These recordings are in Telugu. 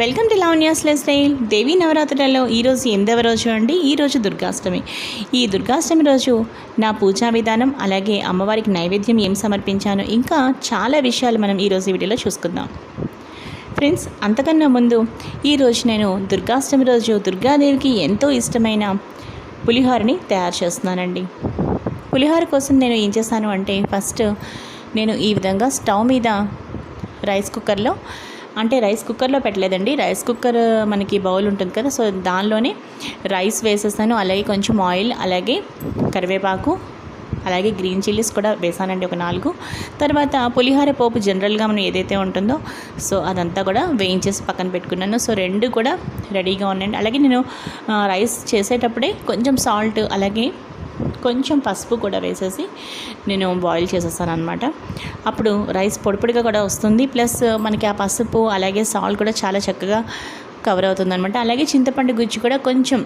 Welcome to Lavanya's style Devi నవరాత్రులలో ఈరోజు ఎనిమిదవ రోజు అండి ఈరోజు దుర్గాష్టమి. ఈ దుర్గాష్టమి రోజు నా పూజా విధానం అలాగే అమ్మవారికి నైవేద్యం ఏం సమర్పించాను ఇంకా చాలా విషయాలు మనం ఈరోజు వీడియోలో చూసుకుందాం. ఫ్రెండ్స్ అంతకన్నా ముందు ఈరోజు నేను దుర్గాష్టమి రోజు దుర్గాదేవికి ఎంతో ఇష్టమైన పులిహోరని తయారు చేస్తున్నానండి. పులిహోర కోసం నేను ఏం చేశాను అంటే ఫస్ట్ నేను ఈ విధంగా స్టవ్ మీద రైస్ కుక్కర్లో అంటే రైస్ కుక్కర్లో పెట్టలేదండి. రైస్ కుక్కర్ మనకి బౌల్ ఉంటుంది కదా సో దానిలోనే రైస్ వేసేస్తాను. అలాగే కొంచెం ఆయిల్ అలాగే కరివేపాకు అలాగే గ్రీన్ చిల్లీస్ కూడా వేసానండి ఒక నాలుగు. తర్వాత పులిహోర పోపు జనరల్గా మనం ఏదైతే ఉంటుందో సో అదంతా కూడా వేయించేసి పక్కన పెట్టుకున్నాను. సో రెండు కూడా రెడీగా ఉన్నాయండి. అలాగే నేను రైస్ చేసేటప్పుడే కొంచెం సాల్ట్ అలాగే కొంచెం పసుపు కూడా వేసేసి నేను బాయిల్ చేసేస్తాను అనమాట అప్పుడు రైస్ పొడిపొడిగా కూడా వస్తుంది. ప్లస్ మనకి ఆ పసుపు అలాగే సాల్ట్ కూడా చాలా చక్కగా కవర్ అవుతుంది అనమాట అలాగే చింతపండు గుజ్జు కూడా కొంచెం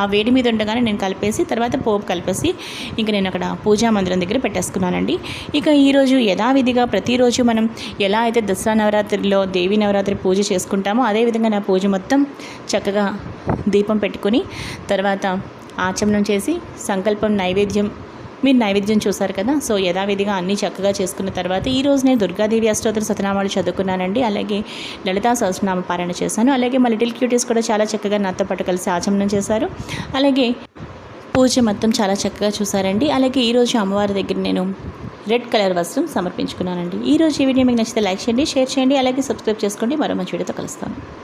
ఆ వేడి మీద ఉండగానే నేను కలిపేసి తర్వాత పోపు కలిపేసి ఇంకా నేను అక్కడ పూజా మందిరం దగ్గర పెట్టేసుకున్నానండి. ఇక ఈరోజు యథావిధిగా ప్రతిరోజు మనం ఎలా అయితే దసరా నవరాత్రిలో దేవి నవరాత్రి పూజ చేసుకుంటామో అదేవిధంగా నా పూజ మొత్తం చక్కగా దీపం పెట్టుకుని తర్వాత ఆచమనం చేసి సంకల్పం నైవేద్యం. మీరు నైవేద్యం చూసారు కదా? సో యథావిధిగా అన్నీ చక్కగా చేసుకున్న తర్వాత ఈ రోజు నేను దుర్గాదేవి అష్టోత్తర సతనామాలు చదువుకున్నానండి. అలాగే లలితా సహస్రనామ పారాయణ చేశాను. అలాగే మా లిటిల్ క్యూటీస్ కూడా చాలా చక్కగా నాతో పాటు కలిసి ఆచమనం చేశారు. అలాగే పూజ మొత్తం చాలా చక్కగా చూసారండి అలాగే ఈరోజు అమ్మవారి దగ్గర నేను రెడ్ కలర్ వస్త్రం సమర్పించుకున్నానండి. ఈరోజు ఈ వీడియో మీకు నచ్చితే లైక్ చేయండి షేర్ చేయండి. అలాగే సబ్స్క్రైబ్ చేసుకోండి. మరో మంచి వీడియోతో కలుస్తాను.